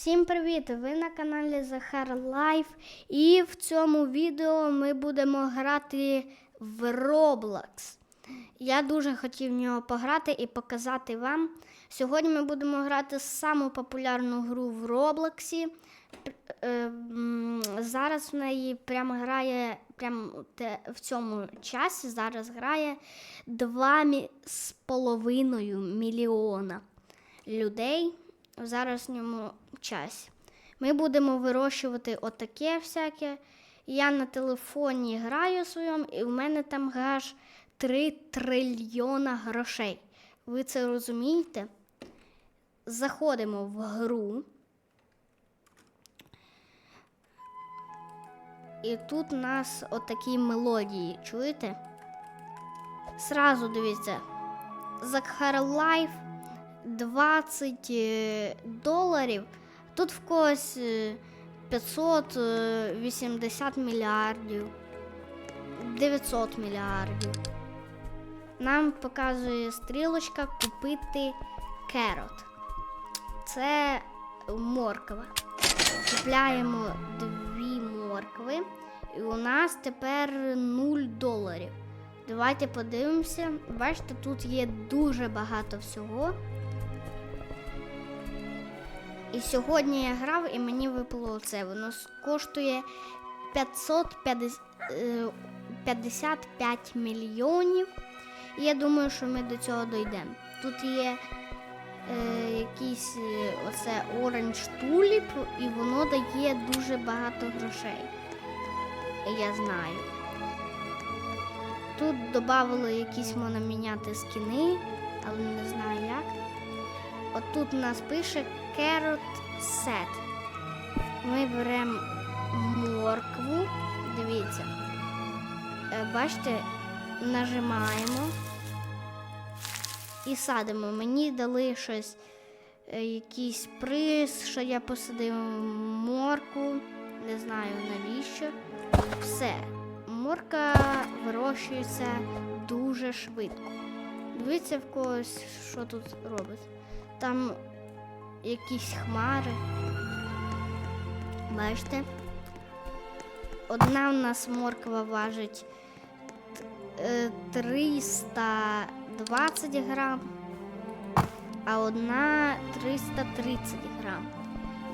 Всім привіт! Ви на каналі Захар Лайф. І в цьому відео ми будемо грати в Roblox. Я дуже хотів в нього пограти і показати вам. Сьогодні ми будемо грати саму популярну гру в Роблоксі. Е, Зараз в неї прямо грає прямо в цьому часі зараз грає 2,5 мільйона людей в ньому час. Ми будемо вирощувати отаке всяке. Я на телефоні граю своєму, і в мене там аж 3 трильйона грошей. Ви це розумієте? Заходимо в гру. І тут у нас отакі мелодії, чуєте? Сразу дивіться. Захар Лайф 20 е, доларів. Тут в когось е, 580 мільярдів, 900 мільярдів. Нам показує стрілочка купити керот. Це морква. Купляємо дві моркви, і у нас тепер 0 доларів. Давайте подивимося. Бачите, тут є дуже багато всього. І сьогодні я грав і мені випало це. Воно коштує 555 мільйонів. І я думаю, що ми до цього дійдемо. Тут є е, якийсь е, оце Orange Tulip, і воно дає дуже багато грошей. Я знаю. Тут додали якісь можна міняти скіни, але не знаю як. От тут у нас пише Carrot Set. Ми беремо моркву. Дивіться. Е, Бачите, нажимаємо і садимо. Мені дали щось, е, якийсь приз, що я посадив морку. Не знаю навіщо. Все. Морка вирощується дуже швидко. Дивіться в когось, що тут робить. Там якісь хмари. Бачите? Одна в нас морква важить е, 320 грам, а одна 330 грам.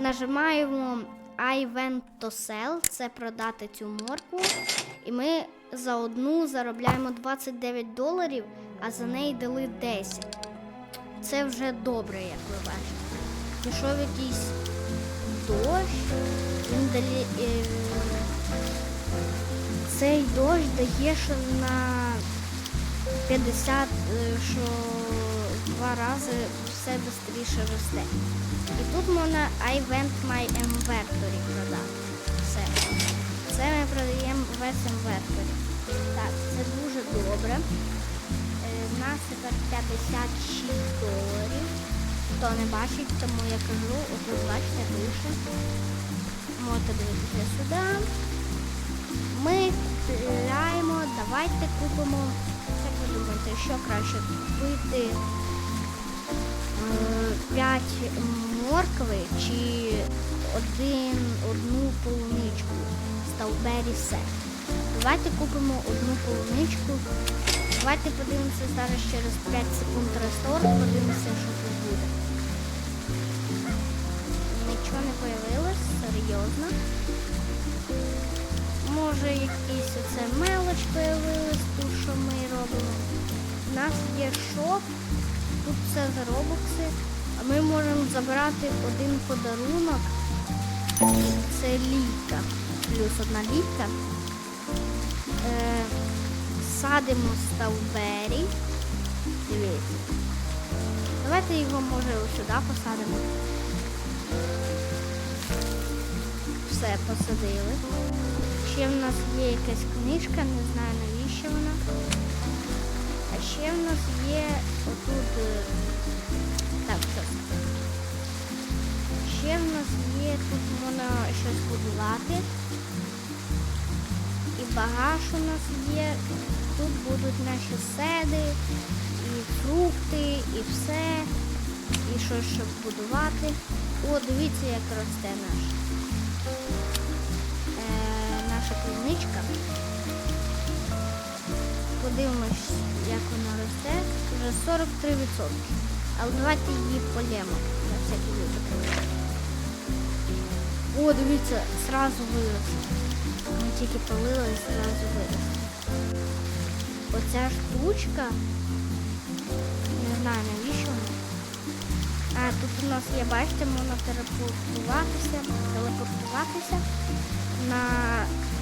Нажимаємо I went to sell, це продати цю моркву. І ми за одну заробляємо 29 доларів, а за неї дали 10. Це вже добре, як ви бачите. Пішов якийсь дощ. Він далі. Е, цей дощ дає, що на 50, е, що два рази все швидше росте. І тут можна I went my inventory продати. Все. Це ми продаємо весь inventory. Так, це дуже добре. Е, тепер 56 доларів. Хто не бачить, тому я кажу, ви бачите більше. Можете дивитися сюди. Ми купляємо, давайте купимо. Як ви думаєте, що краще купити 5 моркви чи один, одну полуничку Strawberry Set. Давайте купимо одну полуничку. Давайте подивимося зараз через 5 секунд рестор, подивимося, що тут буде. Нічого не появилось, серйозно. Може якийсь оце мелоч появилась, тут що ми робимо. У нас є шоп, тут все за робокси, а ми можемо забрати один подарунок. Це ліка. Плюс одна ліка. Е, садимо стаубері. Дивіться. Давайте його може сюди посадимо. Все, посадили. Ще в нас є якась книжка, не знаю навіщо вона. А ще в нас є отут. е, Так, це? Ще в нас є тут можна щось будувати. І багаж у нас є. Тут будуть наші седи, і фрукти, і все. і щось щоб будувати. О, дивіться, як росте наш. Е, наша клубничка. Подивимось, як вона росте. Вже 43%. Але давайте її полємо на всякий випадок. О, дивіться, зразу вирос. Ми тільки полили і зразу вирос. Оця штучка. Не знаю навіщо. А, тут у нас є, бачите, можна телепортуватися, телепортуватися на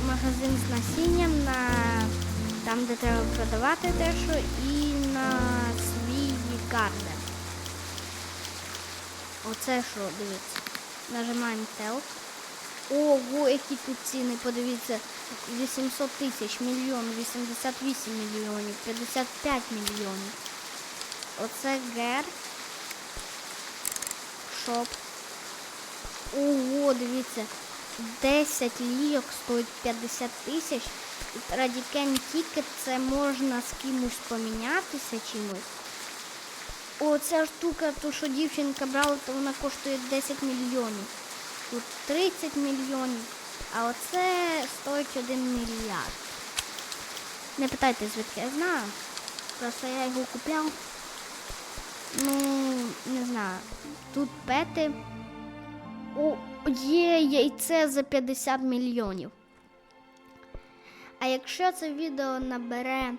магазин з насінням, на там, де треба продавати дещо, і на свій гарден. Оце що, дивіться. Нажимаємо Tel. Ого, які тут ціни, подивіться. 800 тисяч, мільйон, 88 мільйонів, 55 мільйонів. Оце гер. Шоп. Ого, дивіться. 10 лійок стоїть 50 тисяч. І Радікен Тікет це можна з кимось помінятися чимось. О, ця штука, то що дівчинка брала, то вона коштує 10 мільйонів. Тут 30 мільйонів, а оце стоїть 1 мільярд. Не питайте, звідки я знаю. Просто я його купляв. Ну, не знаю. Тут пети. О, є яйце за 50 мільйонів. А якщо це відео набере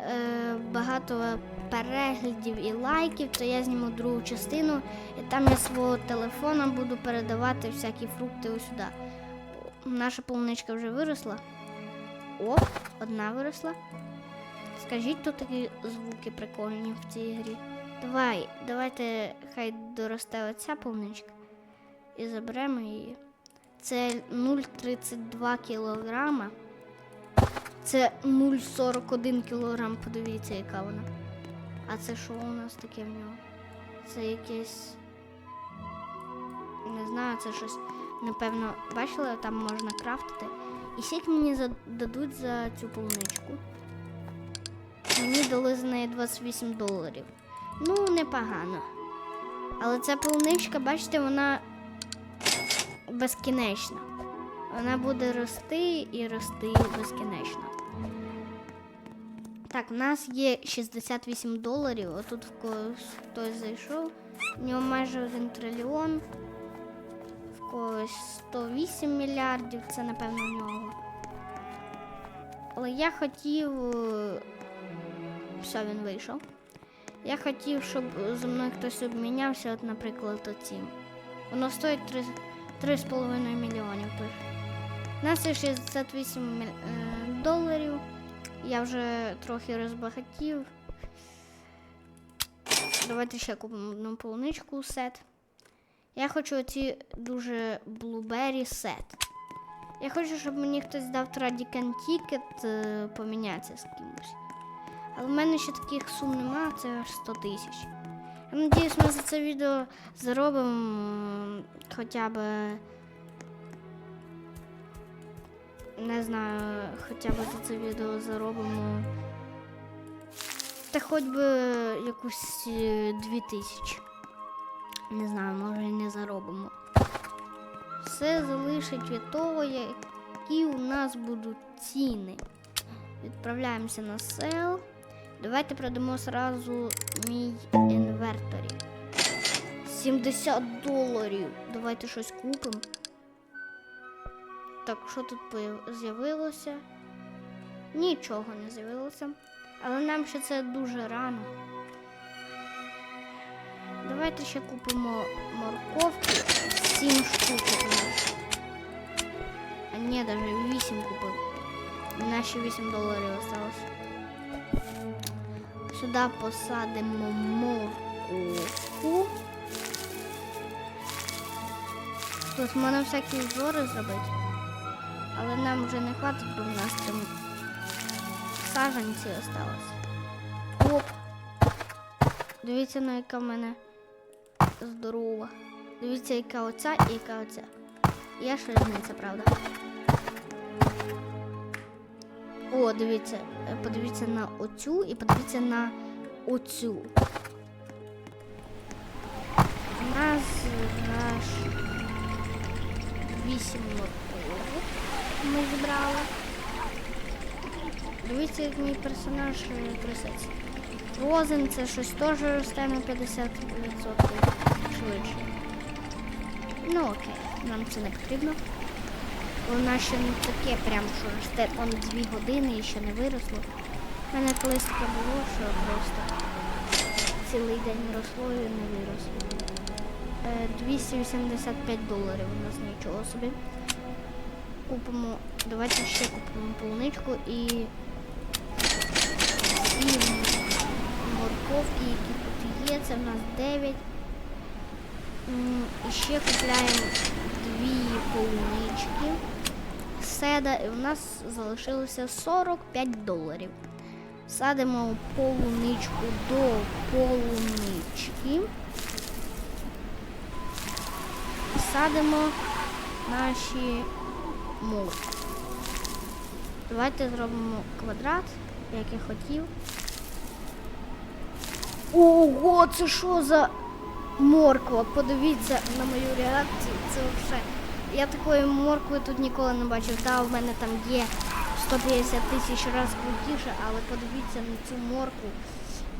е, багато переглядів і лайків, то я зніму другу частину, і там я свого телефона буду передавати всякі фрукти сюди. Наша полуничка вже виросла. О, одна виросла. Скажіть, тут такі звуки прикольні в цій грі. Давай, давайте хай доросте оця полуничка. І заберемо її. Це 0,32 кілограма. Це 0,41 кілограм, подивіться, яка вона. А це що у нас таке в нього? Це якесь. Не знаю, це щось. Напевно, бачили, там можна крафтити. І скільки мені дадуть за цю полуничку. Мені дали за неї 28 доларів. Ну, непогано. Але ця полуничка, бачите, вона безкінечна. Вона буде рости і рости безкінечно. Так, в нас є 68 доларів. Отут в когось хтось зайшов. У нього майже 1 трильйон. В когось 108 мільярдів, це напевно в нього. Але я хотів. е, Все, він вийшов. Я хотів, щоб зі мною хтось обмінявся, от, наприклад, оцім. Воно стоїть 3, 3,5 мільйонів. У нас є 68 міль- е, доларів. Я вже трохи розбагатів. Давайте ще купимо одну полуничку сет. Я хочу оці дуже блубері сет. Я хочу, щоб мені хтось дав Традікан Тікет е, помінятися з кимось. Але в мене ще таких сум нема, це аж 100 тисяч. Я надіюсь, ми за це відео заробимо хоча б. Не знаю, хоча б за це відео заробимо. Та хоч би якусь е, 2000. Не знаю, може і не заробимо. Все залишить від того, які у нас будуть ціни. Відправляємося на сел. Давайте продамо сразу мій інверторі. 70 доларів. Давайте щось купимо. Так, що тут з'явилося? Нічого не з'явилося. Але нам ще це дуже рано. Давайте ще купимо морковки. 7 штук. А ні, навіть 8 купив. Наші 8 доларів осталось. Сюди посадимо морковку. Тут можна всякі узори зробити. Але нам вже не хватить, бо в нас там саженці осталось. Оп! Дивіться, на яка в мене здорова. Дивіться, яка оця і яка оця. Є ще різниця, правда. О, дивіться, е, подивіться на оцю і подивіться на оцю. У нас аж 8 морковок ми зібрали. Дивіться, як мій персонаж е, трясеться. Розен це щось теж росте на 50% швидше. Ну окей, нам це не потрібно. Вона ще не таке прям, що росте там 2 години і ще не виросло. У мене колись таке було, що просто цілий день росло і не виросло. Е, 285 доларів у нас нічого собі. Купимо, давайте ще купимо полуничку і сім морковки, які тут є. Це в нас 9. І ще купляємо дві полунички. Седа, і у нас залишилося 45 доларів. Садимо полуничку до полунички. Садимо наші мовки. Давайте зробимо квадрат, як я хотів. Ого, це що за морква? Подивіться на мою реакцію. Це взагалі. Я такої моркви тут ніколи не бачив. Та в мене там є 150 тисяч разів крутіше, але подивіться на цю моркву.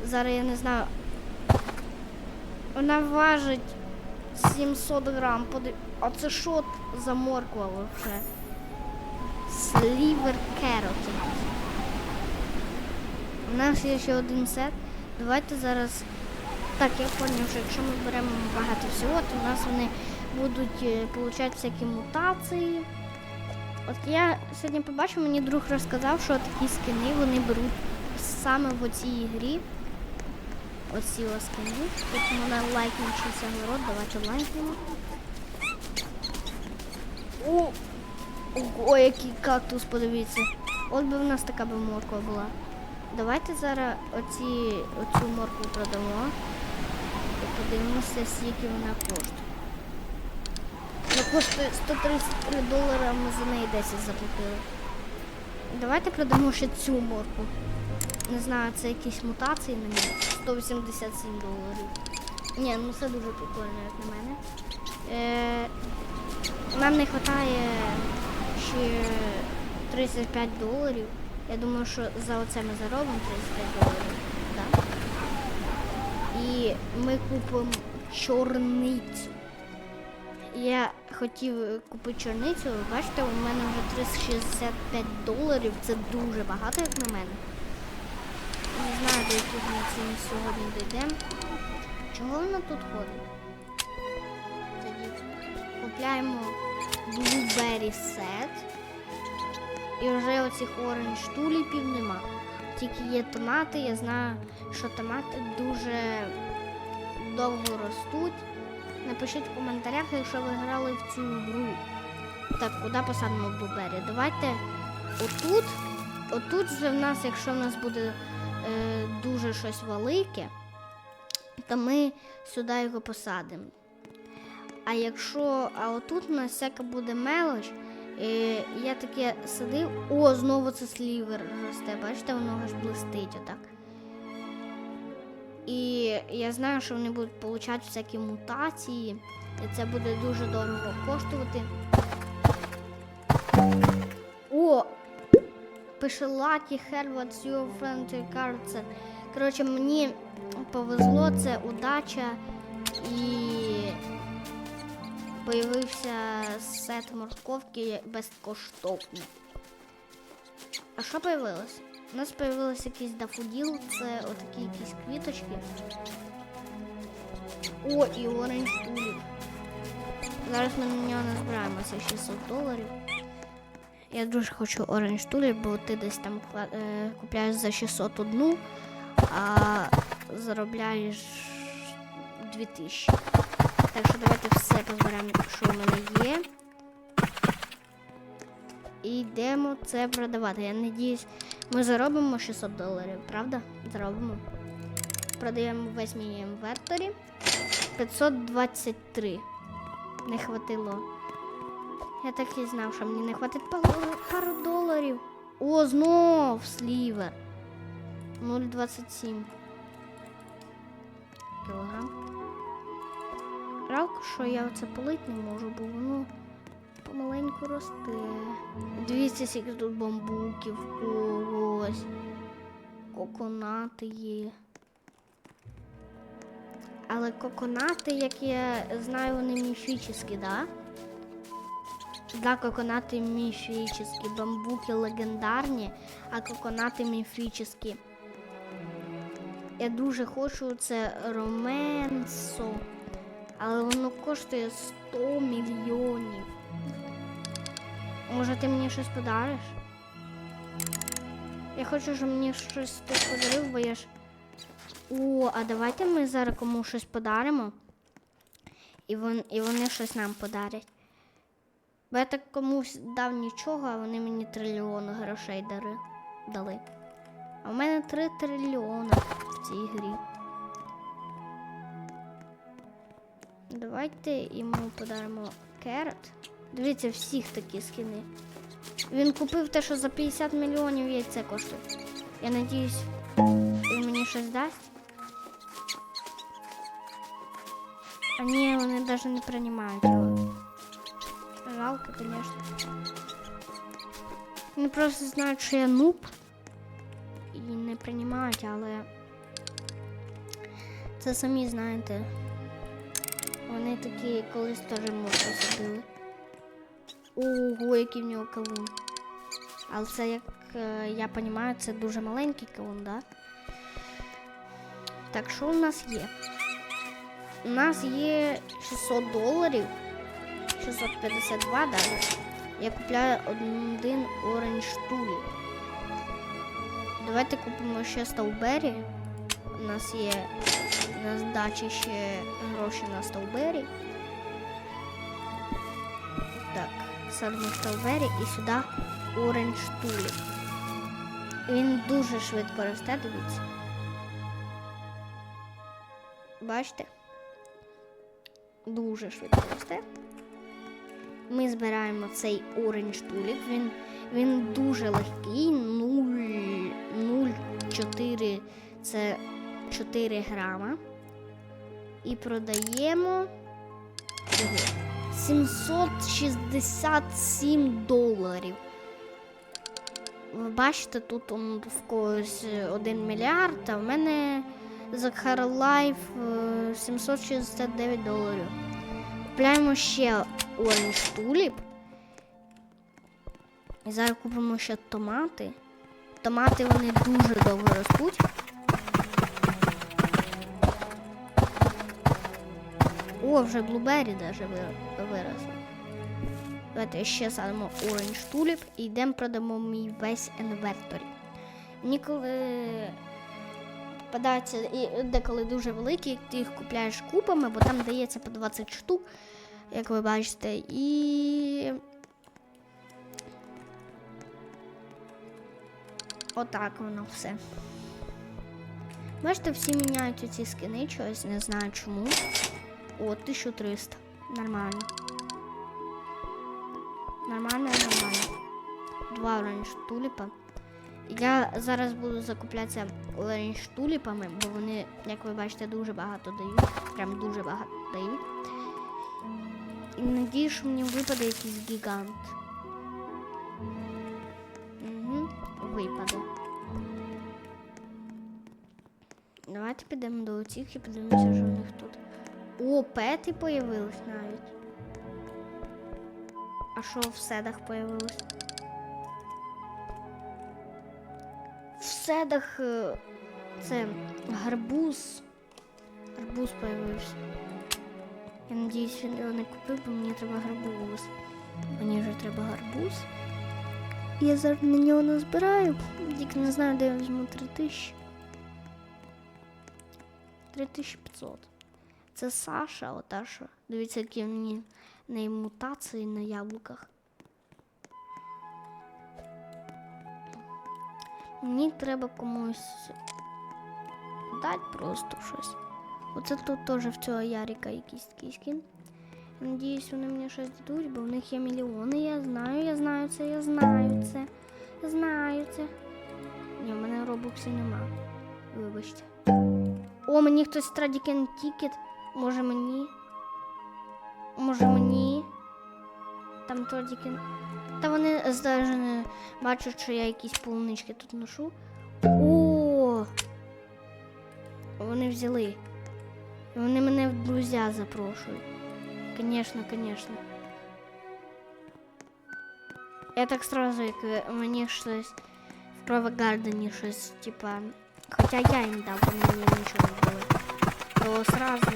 Зараз я не знаю. Вона важить 700 грам. Подив... А це що за морква взагалі? Sliver carrot. У нас є ще один сет. Давайте зараз. Так, я зрозумів, що якщо ми беремо багато всього, то у нас вони будуть е, получати всякі мутації. От я сьогодні побачив, мені друг розказав, що такі скини вони беруть саме в оцій грі. Оці ось скини. Тут вона лайкнувшися город, давайте лайкнемо. Ого, який кактус, подивіться. От би в нас така би морква була. Давайте зараз оці, оцю моркву продамо. І подивимося, скільки вона коштує. Вона коштує 133 долари, а ми за неї 10 заплатили. Давайте продамо ще цю моркву. Не знаю, це якісь мутації на ній. 187 доларів. Ні, ну це дуже прикольно, як на мене. Е, нам не вистачає ще 35 доларів. Я думаю, що за оце ми заробимо 35 доларів. Да. І ми купимо чорницю. Я хотів купити чорницю, ви бачите, у мене вже 365 доларів. Це дуже багато, як на мене. Не знаю, до яких ми цін сьогодні дійдемо. Чого вона тут ходить? Купляємо Blueberry Set. І вже оцих оранж туліпів нема. Тільки є томати. Я знаю, що томати дуже довго ростуть. Напишіть в коментарях, якщо ви грали в цю гру. Так, куди посадимо Blueberry? Давайте отут. Отут вже в нас, якщо в нас буде е, дуже щось велике, то ми сюди його посадимо. А якщо, а отут у нас всяка буде мелоч, е, я таке садив, о, знову це слівер росте, бачите, воно аж блистить отак. І я знаю, що вони будуть получати всякі мутації, і це буде дуже дорого коштувати. О! Пише Lucky what's your friendly card? Коротше, мені повезло, це удача і появився сет морковки безкоштовний. А що появилось? У нас появилось якийсь дафуділ, це отакі якісь квіточки. О, і оранж туліп. Зараз ми на нього назбираємо це 600 доларів. Я дуже хочу оранж туліп, бо ти десь там е, купляєш за 601, а заробляєш 2000. Так що давайте все позберемо, що у мене є. І йдемо це продавати. Я надіюсь, ми заробимо 600 доларів, правда? Заробимо. Продаємо весь мій інвентарі. 523. Не хватило. Я так і знав, що мені не хватить пару доларів. О, знов слівер. 0,27 кілограм. Жалко, що я оце полить не можу, бо воно помаленьку росте. Дивіться, скільки тут бамбуків, когось. Коконати є. Але коконати, як я знаю, вони міфічні, да? Да, коконати міфічні, бамбуки легендарні, а коконати міфічні. Я дуже хочу це роменсо, але воно коштує 100 мільйонів. Може, ти мені щось подариш? Я хочу, щоб мені щось ти подарив, бо я ж. О, а давайте ми зараз кому щось подаримо. І, вон, і вони щось нам подарять. Бо я так комусь дав нічого, а вони мені трильйон грошей дали. А в мене 3 трильйона в цій грі. Давайте йому подаримо керот. Дивіться, всіх такі скини. Він купив те, що за 50 мільйонів яйце коштує. Я надіюсь, він мені щось дасть. А ні, вони навіть не приймають його. Жалко, звісно. Вони просто знають, що я нуб і не приймають, але це самі знаєте. Вони такі колись теж мовку садили. Ого, який в нього кавун. Але це, як е, я розумію, це дуже маленький кавун, да? Так, що у нас є? У нас є 600 доларів. 652 навіть. Я купляю один оранж тулі. Давайте купимо ще стовбері. У нас є на здачі ще гроші на стовбері. Так, садимо стовбері і сюди оранж тулі. Він дуже швидко росте, дивіться. Бачите? Дуже швидко росте. Ми збираємо цей оранж тулік. Він, він дуже легкий. 0,04 це 4 грама. І продаємо 767 доларів. Ви бачите, тут он в когось 1 мільярд, а в мене Захар Лайф 769 доларів. Купляємо ще оранж туліп. І зараз купимо ще томати. Томати вони дуже довго ростуть. О, вже блубері даже вир- виросли. Давайте ще садимо оранж туліп і йдемо продамо мій весь інвентарь. Мені коли попадаються і деколи дуже великі, ти їх купляєш купами, бо там дається по 20 штук, як ви бачите, і. Отак воно все. Бачите, всі міняють оці скини, чогось, не знаю чому. О, 1300. Нормально. Нормально, нормально. Два оранж туліпа. Я зараз буду закуплятися оранж туліпами, бо вони, як ви бачите, дуже багато дають. Прям дуже багато дають. І надію, що мені випаде якийсь гігант. Угу, випаде. Давайте підемо до оцих і подивимося, що у них. О, пети появились навіть. А що в седах появилось? В седах е, це гарбуз. Гарбуз появився. Я надіюсь, він його не купив, бо мені треба гарбуз. Мені вже треба гарбуз. Я зараз на нього назбираю. Тільки не знаю, де я візьму 3000. 3500. Це Саша, ота що. Дивіться, які в мені неї мутації на яблуках. Мені треба комусь дати просто щось. Оце тут теж в цього Ярика якийсь такий скін. Надіюсь, вони мені щось дадуть, бо в них є мільйони. Я знаю, я знаю це, я знаю це. Я знаю це. Ні, в мене робоксів нема. Вибачте. О, мені хтось Страдікен Тікет. Може мені. Може мені. Там то тільки. Та вони зараз не бачать, що я якісь полунички тут ношу. О! Вони взяли. І Вони мене в друзі запрошують. Конечно, конечно. Я так сразу, як е, мені щось в Private Garden щось, типа. Хоча я їм дав, вони мені нічого не дали. То сразу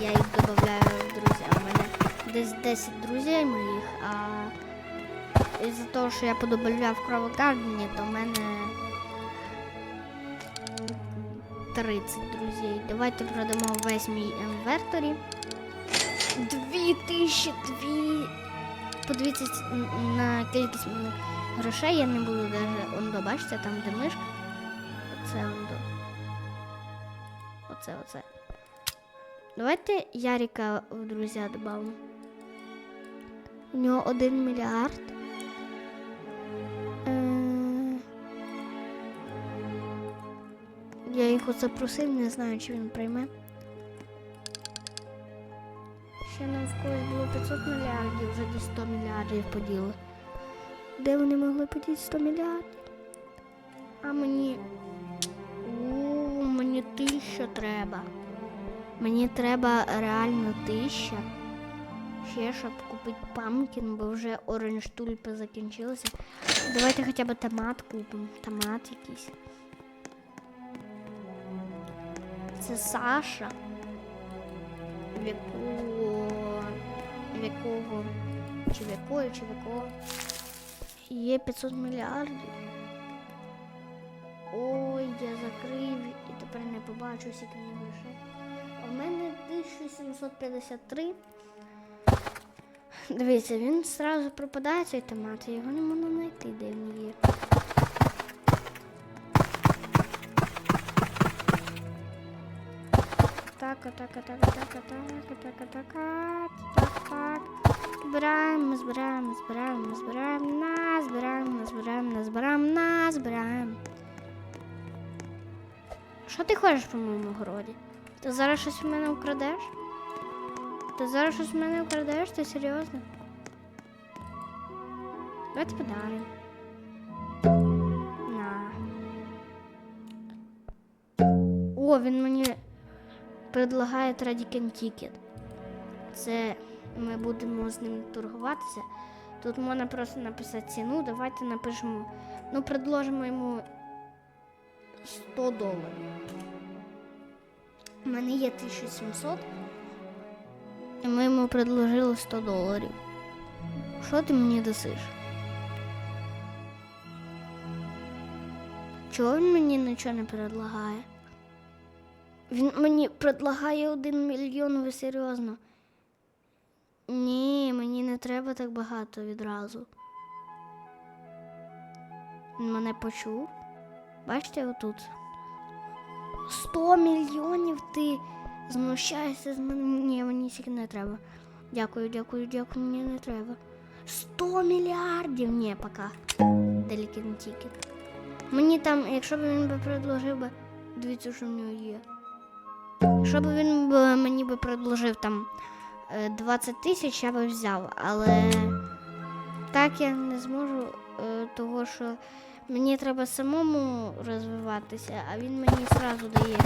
я їх додаю в друзі. У мене десь 10 друзей моїх, а із-за того, що я подобавляв в Garden, то в мене 30 друзей. Давайте продамо весь мій інверторі. Дві тисячі, дві. Подивіться на кількість моїх грошей. Я не буду даже. Он бачите, там де мишка. Оце он до. Оце, оце. Давайте Ярика в друзі додамо. У нього один мільярд. Е, Я його запросив, не знаю, чи він прийме. Ще нам в когось було 500 мільярдів, вже десь 100 мільярдів поділи. Де вони могли подіти 100 мільярдів? А мені. Тисяча треба. Мені треба реально тисяча. Ще щоб купити памкін, бо вже оранж тульпи закінчилися. Давайте хоча б томат купимо. Томат якийсь. Це Саша. В якого. В якого. Чи в якої, чи в якого. Є 500 мільярдів. Ой, я закрив тепер не побачу скільки мені грошей. В мене 1753. Дивіться, він одразу пропадає цей томат, його не можна знайти, де він є. Так, так, так, так, так, так, так, так, так, так. Збираємо, збираємо, збираємо, збираємо, назбираємо, назбираємо, назбираємо, назбираємо. Що ти хочеш по моєму городі? Ти зараз щось в мене вкрадеш? Ти зараз щось в мене вкрадеш? Ти серйозно? Давайте подаримо. На. О, він мені предлагає Tradican Ticket. Це ми будемо з ним торгуватися. Тут можна просто написати ціну. Давайте напишемо. Ну, предложимо йому 100 доларів. У мене є 1700. І ми йому предложили 100 доларів. Що ти мені дасиш? Чого він мені нічого не предлагає? Він мені предлагає один мільйон, ви серйозно? Ні, мені не треба так багато відразу. Він мене почув. Бачите отут? 100 мільйонів ти знущаєшся з мене. Ні, мені стільки не треба. Дякую, дякую, дякую, мені не треба. 100 мільярдів! Ні, пока. Делікін тікет. Мені там, якщо б він би предложив би, дивіться, що в нього є. Якщо б він би мені би предложив там е, 20 тисяч, я би взяв, але так я не зможу, е, того що мені треба самому розвиватися, а він мені одразу дає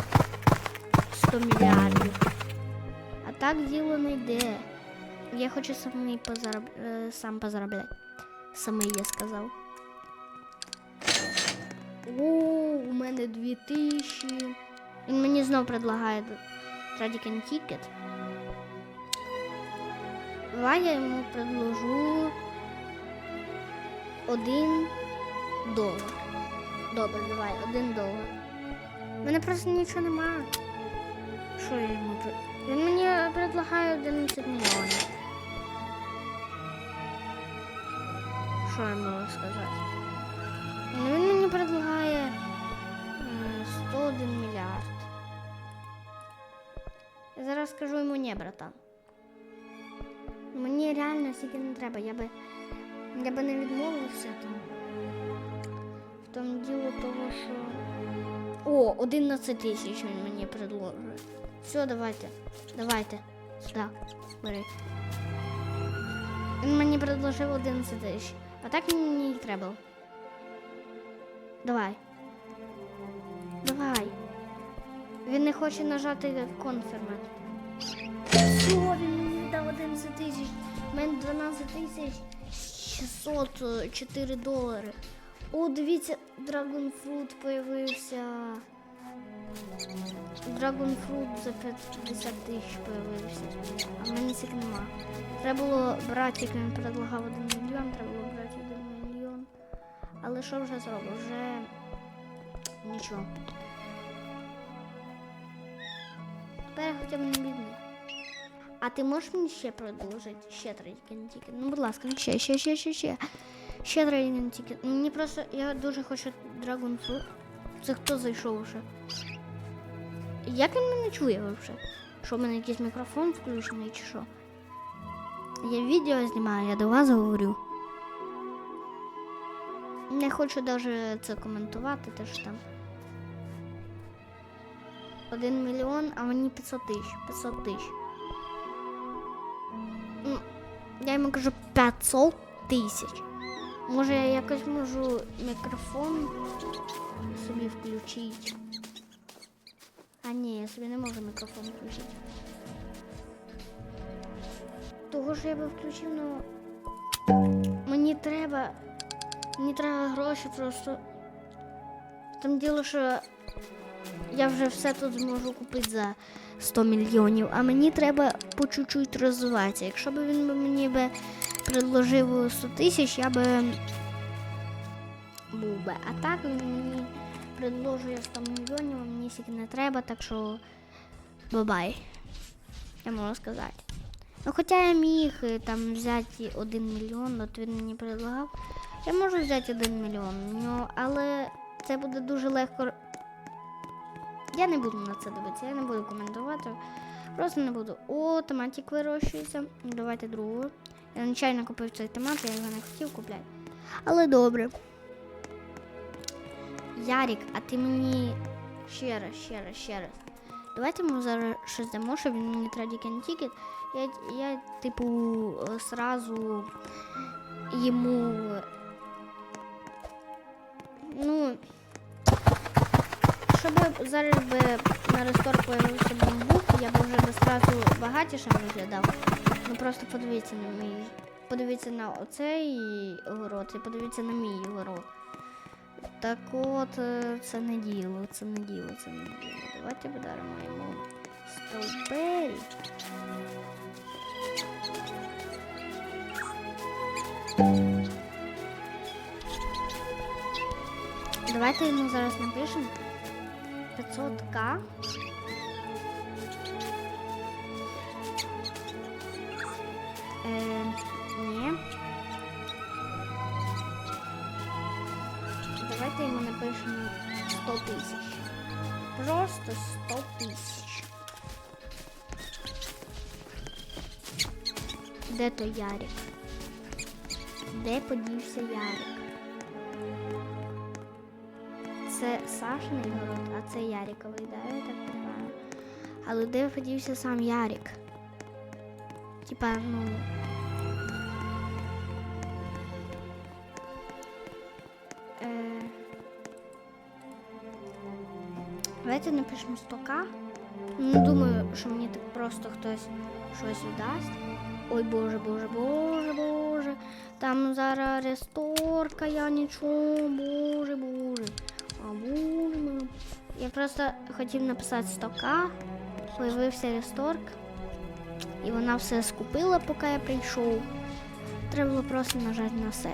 100 мільярдів. А так діло не йде. Я хочу самий позароб... е, сам позаробляти. Самий я сказав. О, у мене 2000. Він мені знов предлагає Tradican Ticket. Давай я йому предложу один долар. Добре, давай, один долар. Мене просто нічого немає. Що я йому. Він мені предлагає 11 мільйонів. Що я можу сказати? Ну, Він мені предлагає 101 мільярд. Я зараз скажу йому ні, братан. Мені реально стільки не треба. Я би, я би не відмовився там. В тому діло того, що. О, 11 тисяч він мені предложує. Все, давайте. Давайте. Сюди, бери. Він мені предложив 11 тисяч. А так мені не треба. Давай. Давай. Він не хоче нажати конфермент. Все, він мені дав 11 тисяч. У мене 12 тисяч 604 долари. О, дивіться, Dragon Fruit появився. Dragon за 50 тисяч появився. А в мене цих нема. Треба було брати, як він предлагав 1 мільйон, треба було брати 1 мільйон. Але що вже зробив? Вже нічого. Тепер я хоча б не бідний. А ти можеш мені ще продовжити? Ще трейдинг тікет? Ну, будь ласка, ну ще, ще, ще, ще, ще. Ще трейдинг тікет. Мені просто, я дуже хочу Dragon Fruit. Це хто зайшов вже? Як він мене чує взагалі? Що в мене якийсь мікрофон включений чи що? Я відео знімаю, я до вас говорю. Не хочу навіть це коментувати, те що там. Один мільйон, а мені 500 тисяч. 500 тисяч. Я йому кажу 500 тисяч. Може я якось можу мікрофон собі включити. А ні, я собі не можу мікрофон включити. Того ж я би включив, ну мені треба. Мені треба гроші просто. Там діло, що я вже все тут зможу купити за 100 мільйонів, а мені треба по чуть-чуть розвиватися. Якщо б він мені би предложив 100 тисяч, я би був би. А так він мені предложує 100 мільйонів, а мені стільки не треба, так що бабай. Я можу сказати. Ну, хоча я міг е, там взяти 1 мільйон, от він мені предлагав. Я можу взяти 1 мільйон, ну, але це буде дуже легко. Я не буду на це дивитися, я не буду коментувати. Просто не буду. О, томатик вирощується. Давайте другу. Я нечайно купив цей томат, я його не хотів купляти. Але добре. Ярік, а ти мені ще раз, ще раз, ще раз. Давайте ми зараз щось дамо, щоб він мені традікен тікет. Я, я, типу, е, сразу йому. Щоб зараз би на рестор появився бамбук, я б вже би сразу багатішим виглядав. Ну просто подивіться на мій. Подивіться на оцей город і подивіться на мій город. Так от, е, це не діло, це не діло, це не діло. Давайте подаримо йому стовбель. Давайте йому зараз напишемо 500к. Е, ні. Давайте йому напишемо 100 тисяч. Просто 100 тисяч. Де то Ярик? Де подівся Ярик? Сашиний город, а це Яриковий, да, я так понимаю. Але де подівся сам Ярик? Типа, ну. Е... Давайте напишемо 100к. Не думаю, що мені так просто хтось щось віддасть. Ой, боже, боже, боже, боже. Там зараз ресторка, я нічого, боже, боже. Я просто хотів написати 100к, появився ресторк, і вона все скупила, поки я прийшов. Треба було просто нажати на все.